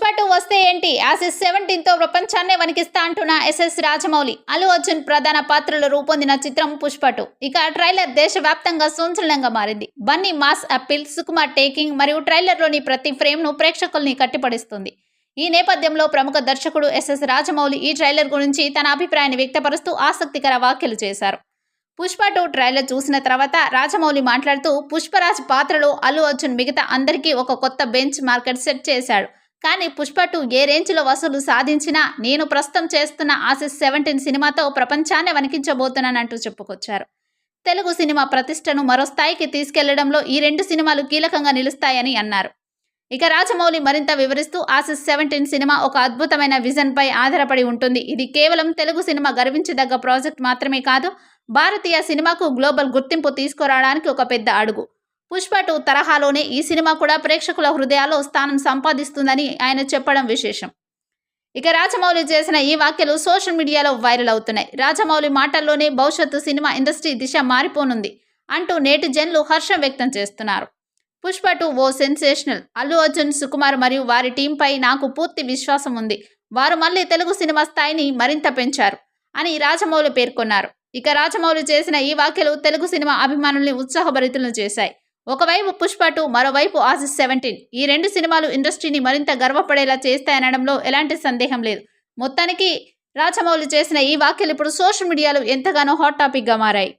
Pushpa two వస్తే ఏంటి? యాసిస్ సెవెంటీన్తో ప్రపంచాన్నే వణికిస్తా అంటున్న ఎస్ఎస్ రాజమౌళి. అల్లు అర్జున్ ప్రధాన పాత్రలు రూపొందిన చిత్రం పుష్పటు. ఇక ట్రైలర్ దేశవ్యాప్తంగా సంచలనంగా మారింది. Bunny mass appeal Sukumar taking మరియు ట్రైలర్లోని ప్రతి ఫ్రేమ్ను ప్రేక్షకుల్ని కట్టిపడిస్తుంది. ఈ నేపథ్యంలో ప్రముఖ దర్శకుడు ఎస్ఎస్ రాజమౌళి ఈ ట్రైలర్ గురించి తన అభిప్రాయాన్ని వ్యక్తపరుస్తూ ఆసక్తికర వ్యాఖ్యలు చేశారు. పుష్ప టూ ట్రైలర్ చూసిన తర్వాత రాజమౌళి మాట్లాడుతూ పుష్పరాజ్ పాత్రలో అల్లు అర్జున్ మిగతా అందరికీ ఒక కొత్త బెంచ్ మార్కెట్ సెట్ చేశాడు. కానీ పుష్ప టూ ఏ రేంజ్లో వసూలు సాధించినా నేను ప్రస్తుతం చేస్తున్న ఆసిస్ సెవెంటీన్ సినిమాతో ప్రపంచాన్ని వణికించబోతున్నానంటూ చెప్పుకొచ్చారు. తెలుగు సినిమా ప్రతిష్టను మరో స్థాయికి తీసుకెళ్ళడంలో ఈ రెండు సినిమాలు కీలకంగా నిలుస్తాయని అన్నారు. ఇక రాజమౌళి మరింత వివరిస్తూ ఆసిస్ సెవెంటీన్ సినిమా ఒక అద్భుతమైన విజన్పై ఆధారపడి ఉంటుంది. ఇది కేవలం తెలుగు సినిమా గర్వించదగ్గ ప్రాజెక్ట్ మాత్రమే కాదు భారతీయ సినిమాకు గ్లోబల్ గుర్తింపు తీసుకురావడానికి ఒక పెద్ద అడుగు. పుష్ప టూ తరహాలోనే ఈ సినిమా కూడా ప్రేక్షకుల హృదయాల్లో స్థానం సంపాదిస్తుందని ఆయన చెప్పడం విశేషం. ఇక రాజమౌళి చేసిన ఈ వ్యాఖ్యలు సోషల్ మీడియాలో వైరల్ అవుతున్నాయి. రాజమౌళి మాటల్లోనే భవిష్యత్తు సినిమా ఇండస్ట్రీ దిశ మారిపోనుంది అంటూ నేటి జన్లు హర్షం వ్యక్తం చేస్తున్నారు. పుష్ప టూ ఓ సెన్సేషనల్. అల్లు అర్జున్ సుకుమార్ మరియు వారి టీంపై నాకు పూర్తి విశ్వాసం ఉంది. వారు మళ్ళీ తెలుగు సినిమా స్థాయిని మరింత పెంచారు అని రాజమౌళి పేర్కొన్నారు. ఇక రాజమౌళి చేసిన ఈ వ్యాఖ్యలు తెలుగు సినిమా అభిమానుల్ని ఉత్సాహభరితులను చేశాయి. ఒకవైపు పుష్ప టూ మరోవైపు ఆసిస్ సెవెంటీన్ ఈ రెండు సినిమాలు ఇండస్ట్రీని మరింత గర్వపడేలా చేస్తాయనడంలో ఎలాంటి సందేహం లేదు. మొత్తానికి రాజమౌళి చేసిన ఈ వ్యాఖ్యలు ఇప్పుడు సోషల్ మీడియాలో ఎంతగానో హాట్ టాపిక్గా మారాయి.